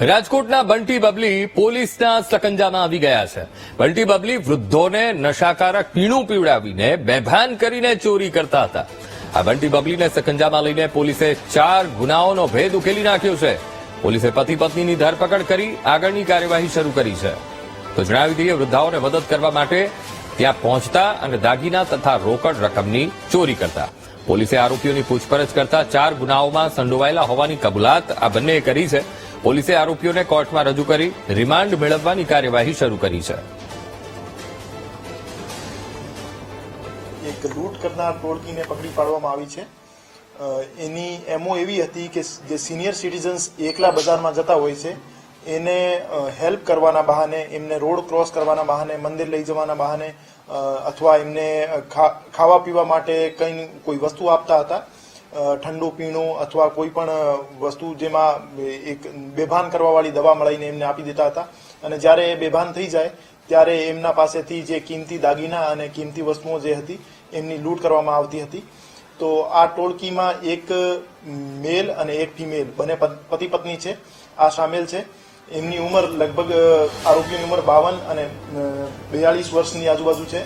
રાજકોટના બંટી બબલી પોલીસના સકંજામાં આવી ગયા છે. બંટી બબલી વૃદ્ધોને નશાકારક પીણું પીવડાવીને બેભાન કરીને ચોરી કરતા હતા. આ બંટી બબલીને સકંજામાં લઈને પોલીસે ચાર ગુનાઓનો ભેદ ઉકેલી નાખ્યો છે. પોલીસે પતિ પત્નીની ધરપકડ કરી આગળની કાર્યવાહી શરૂ કરી છે. તો જણાવી દઈએ, વૃદ્ધાઓને મદદ કરવા માટે ત્યાં પહોંચતા અને દાગીના તથા રોકડ રકમની ચોરી કરતા. પોલીસે આરોપીઓની પૂછપરછ કરતા ચાર ગુનાઓમાં સંડોવાયેલા હોવાની કબૂલાત આ બંનેએ કરી છે. પોલીસે આરોપીઓને કોર્ટમાં રજૂ કરી રિમાન્ડ મેળવવાની કાર્યવાહી શરૂ કરી છે. એક લૂંટ કરનાર ટોળકીને પકડી પાડવામાં આવી છે. એની એમો એવી હતી કે જે સિનિયર સિટીઝન્સ એકલા બજારમાં જતા હોય છે. એને હેલ્પ કરવાના બહાને, એમને રોડ ક્રોસ કરવાના બહાને, મંદિર લઈ જવાના બહાને અથવા એમને ખાવા પીવા માટે કંઈ કોઈ વસ્તુ આપતા હતા ઠંડુ પીણું અથવા કોઈ પણ વસ્તુ જેમાં એક બેભાન કરવાવાળી દવા મળીને એમને આપી દેતા હતા. અને જ્યારે એ બેભાન થઈ જાય, ત્યારે એમના પાસેથી જે કિંમતી દાગીના અને કિંમતી વસ્તુઓ જે હતી, એમની લૂંટ કરવામાં આવતી હતી. તો આ ટોળકીમાં એક મેલ અને એક ફિમેલ બંને પતિ પત્ની છે. આ સામેલ છે. એમની ઉંમર લગભગ આરોપીની ઉંમર બાવન અને બેયાળીસ વર્ષની આજુબાજુ છે.